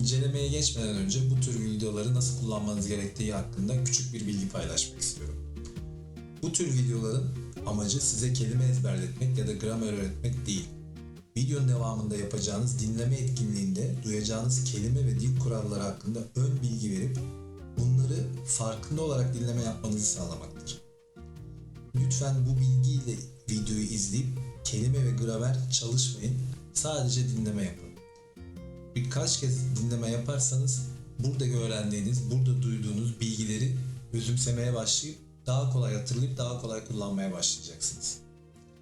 İncelemeye geçmeden önce bu tür videoları nasıl kullanmanız gerektiği hakkında küçük bir bilgi paylaşmak istiyorum. Bu tür videoların amacı size kelime ezberletmek ya da gramer öğretmek değil. Videonun devamında yapacağınız dinleme etkinliğinde duyacağınız kelime ve dil kuralları hakkında ön bilgi verip bunları farkında olarak dinleme yapmanızı sağlamaktır. Lütfen bu bilgiyle videoyu izleyip kelime ve gramer çalışmayın. Sadece dinleme yapın. Birkaç kez dinleme yaparsanız burada öğrendiğiniz, burada duyduğunuz bilgileri özümsemeye başlayıp daha kolay hatırlayıp daha kolay kullanmaya başlayacaksınız.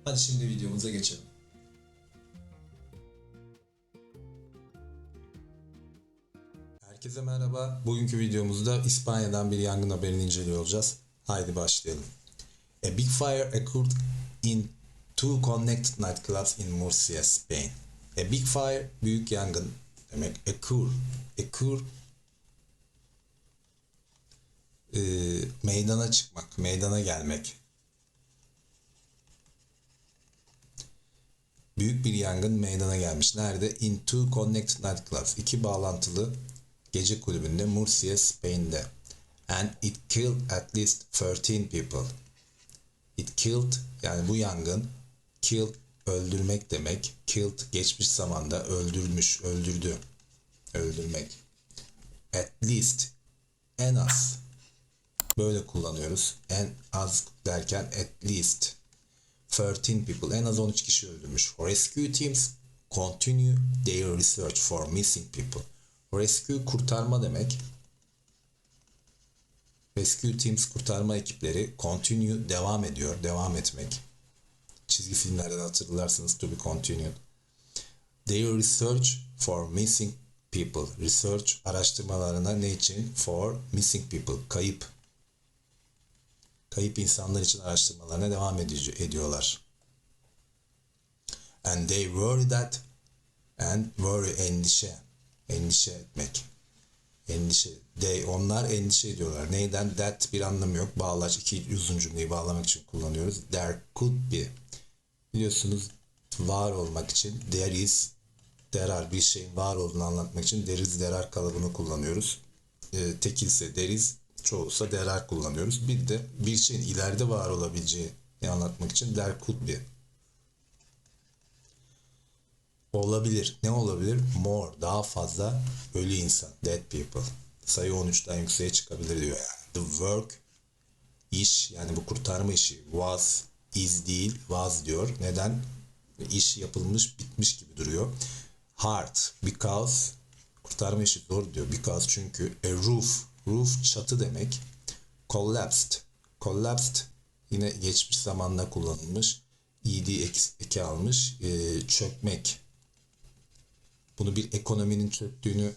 Hadi şimdi videomuza geçelim. Herkese merhaba. Bugünkü videomuzda İspanya'dan bir yangın haberini inceliyor olacağız. Haydi başlayalım. A big fire occurred in two connected nightclubs in Murcia, Spain. A big fire, büyük yangın demek. Occur, occur, e, meydana çıkmak, meydana gelmek. Büyük bir yangın meydana gelmiş. Nerede? In two connected nightclubs. İki bağlantılı gece kulübünde Murcia, Spain'de. And it killed at least 13 people. It killed yani bu yangın killed öldürmek demek. Killed geçmiş zamanda öldürmüş, öldürdü. Öldürmek. At least en az böyle kullanıyoruz. En az derken at least 13 people en az 13 kişi öldürmüş. Rescue teams continue their research for missing people. Rescue kurtarma demek. Rescue teams kurtarma ekipleri continue devam ediyor, devam etmek. Çizgi filmlerden hatırlarsınız to be continued. Their research for missing people. Research araştırmalarına ne için? For missing people. Kayıp. Kayıp insanlar için araştırmalarına devam edici- ediyorlar. And they worry that and worry endişe. Endişe etmek. Endişe. They, onlar endişe ediyorlar. Neyden? That bir anlamı yok. Bağlaç iki uzun cümleyi bağlamak için kullanıyoruz. There could be. Biliyorsunuz var olmak için there is there are bir şeyin var olduğunu anlatmak için there are kalıbını kullanıyoruz. E, tekilse there is çoğulsa there are kullanıyoruz. Bir de bir şeyin ileride var olabileceğini anlatmak için there could be. Olabilir. Ne olabilir? More. Daha fazla ölü insan. Dead people. Sayı 13'ten yükseğe çıkabilir diyor yani. The work iş yani bu kurtarma işi was is değil was diyor. Neden? İş yapılmış bitmiş gibi duruyor. Hard because kurtarma işi zor diyor. Because çünkü a roof roof çatı demek. Collapsed collapsed yine geçmiş zamanda kullanılmış. ed eki, almış. Ee, çökmek bunu bir ekonominin çöktüğünü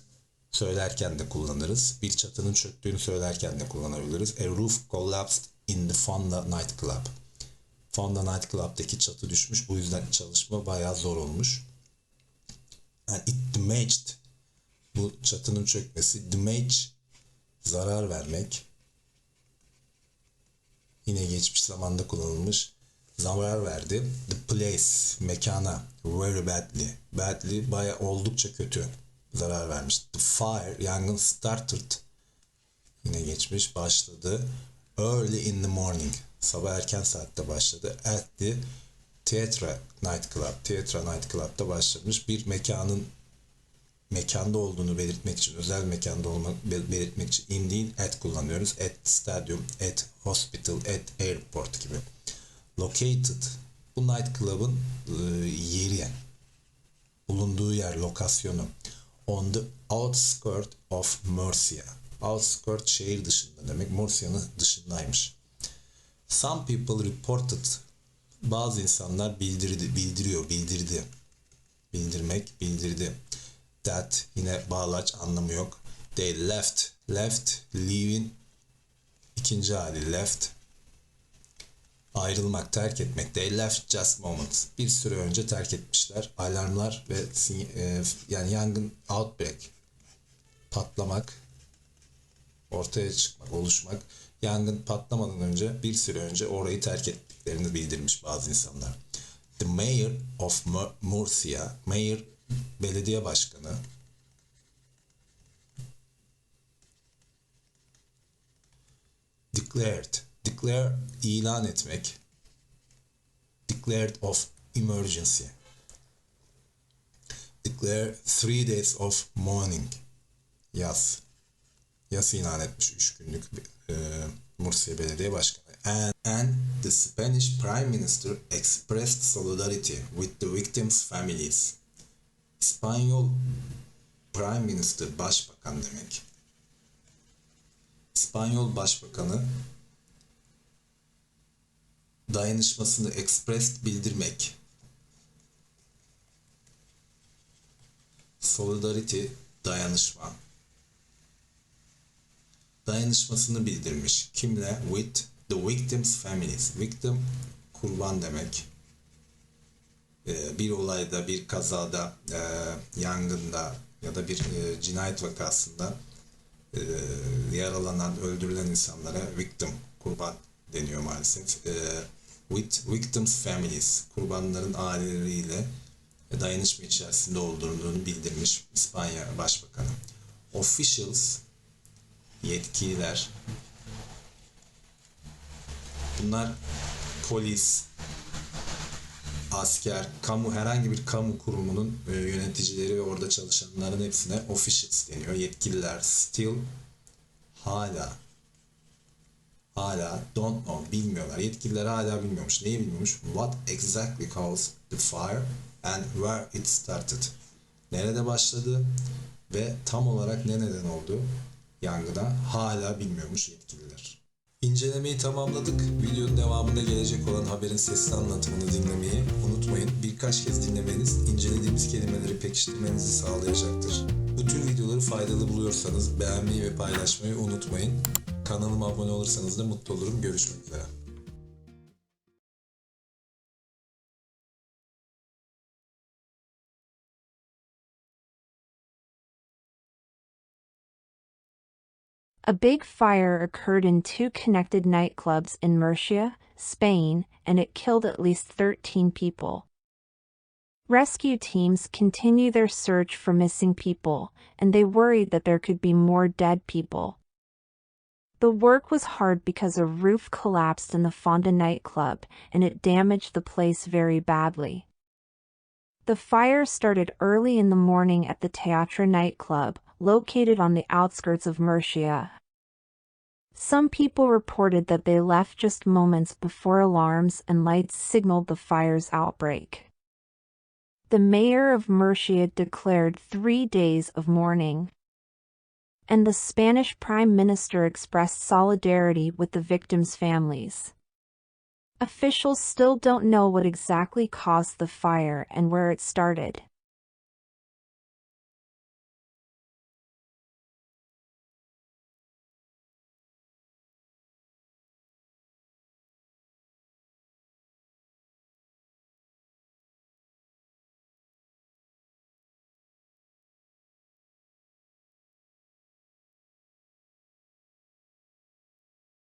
söylerken de kullanırız. Bir çatının çöktüğünü söylerken de kullanabiliriz. A roof collapsed in the Fonda Night Club. Fonda Night Club'daki çatı düşmüş. Bu yüzden çalışma bayağı zor olmuş. And it damaged. Bu çatının çökmesi. Damage zarar vermek. Yine geçmiş zamanda kullanılmış. Zarar verdi. The place, mekana. Very badly. Badly baya oldukça kötü. Zarar vermiş. The fire, yangın started. Yine geçmiş, başladı. Early in the morning. Sabah erken saatte başladı. At the Theatre Night Club. Theatre Night Club'da başlamış. Bir mekanın mekanda olduğunu belirtmek için, özel mekanda olmak belirtmek için in değil at kullanıyoruz. At stadyum, at hospital, at airport gibi. Located. Bu night club'ın e, yeri bulunduğu yer, lokasyonu. On the outskirt of Murcia. Outskirt şehir dışında demek. Murcia'nın dışındaymış. Some people reported. Bazı insanlar bildirdi, bildiriyor, bildirdi. Bildirmek, bildirdi. That yine bağlaç anlamı yok. They left. Left, leaving ikinci hali left. Ayrılmak, terk etmek. They left just moments. Bir süre önce terk etmişler. Alarmlar ve e, yani yangın outbreak patlamak ortaya çıkmak, oluşmak yangın patlamadan önce bir süre önce orayı terk ettiklerini bildirmiş bazı insanlar. The Mayor of Murcia, Mayor belediye başkanı declared, declare ilan etmek declared of emergency. Declare three days of mourning. Yaz. Yaz ilan etmiş üç günlük bir e, Mursiye Belediye Başkanı. And, and the Spanish Prime Minister expressed solidarity with the victims' families. İspanyol Prime Minister Başbakan demek. İspanyol Başbakanı dayanışmasını expressed bildirmek. Solidarity dayanışma. Dayanışmasını bildirmiş. Kimle? With the victims families. Victim kurban demek. Ee, bir olayda, bir kazada, e, yangında ya da bir e, cinayet vakasında e, yaralanan, öldürülen insanlara victim, kurban deniyor maalesef. With victims families, kurbanların aileleriyle dayanışma içerisinde olduğunu bildirmiş İspanya Başbakanı. Officials, yetkililer, bunlar polis, asker, kamu herhangi bir kamu kurumunun e, yöneticileri ve orada çalışanların hepsine officials deniyor. Yetkililer still hala hala don't know bilmiyorlar. Yetkililer hala bilmiyormuş. Neyi bilmiyormuş? What exactly caused the fire and where it started. Nerede başladı ve tam olarak ne neden oldu yangına hala bilmiyormuş yetkililer. İncelemeyi tamamladık. Videonun devamında gelecek olan haberin sesli anlatımını dinlemeyi unutmayın. Birkaç kez dinlemeniz incelediğimiz kelimeleri pekiştirmenizi sağlayacaktır. Bu tür videoları faydalı buluyorsanız beğenmeyi ve paylaşmayı unutmayın. Kanalıma abone olursanız da mutlu olurum. Görüşmek üzere. A big fire occurred in two connected nightclubs in Murcia, Spain, and it killed at least 13 people. Rescue teams continue their search for missing people, and they worried that there could be more dead people. The work was hard because a roof collapsed in the Fonda nightclub and it damaged the place very badly. The fire started early in the morning at the Teatra nightclub, located on the outskirts of Murcia. Some people reported that they left just moments before alarms and lights signaled the fire's outbreak. The mayor of Murcia declared three days of mourning. And the Spanish prime minister expressed solidarity with the victims' families. Officials still don't know what exactly caused the fire and where it started.